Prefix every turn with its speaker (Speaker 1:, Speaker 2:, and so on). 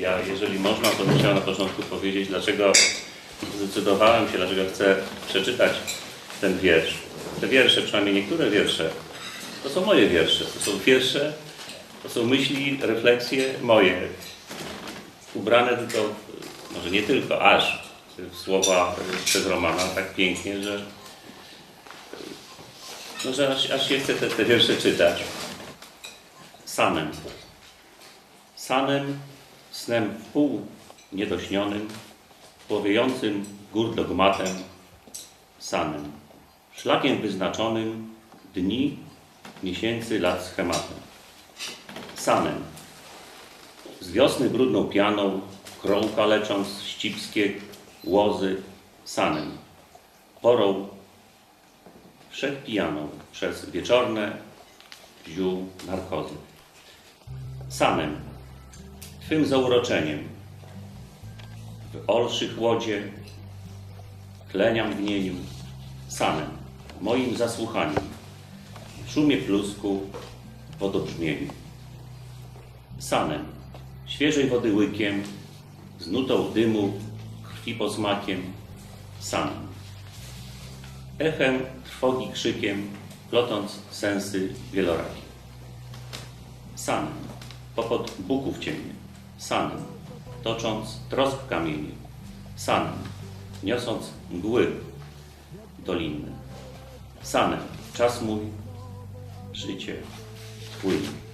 Speaker 1: Ja, jeżeli można, to bym chciał na początku powiedzieć, dlaczego zdecydowałem się, dlaczego chcę przeczytać ten wiersz. Te wiersze, przynajmniej niektóre wiersze, to są moje wiersze. To są wiersze, to są myśli, refleksje moje. Ubrane tylko, może nie tylko, aż w słowa przez Romana tak pięknie, że, no, że aż, aż się chce te, te wiersze czytać. Sanem. Sanem, snem wpół niedośnionym, płowiejącym gór dogmatem, sanem. Szlakiem wyznaczonym dni, miesięcy, lat schematem. Sanem. Z wiosny brudną pianą, krąka lecząc ścipskie łozy, sanem. Porą wszechpijaną przez wieczorne ziół narkozy. Sanem, Twym zauroczeniem, w olszych łodzie, kleniam w nieniu, sanem, moim zasłuchaniem, w szumie plusku, wodobrzmieniu. Sanem, świeżej wody łykiem, z nutą dymu, krwi posmakiem, sanem. Echem trwogi krzykiem, plotąc sensy wielorakie. Sanem, popod buków cienie, sanem, tocząc trosk kamienie, sanem, niosąc mgły dolinne, sanem, czas mój, życie płynie.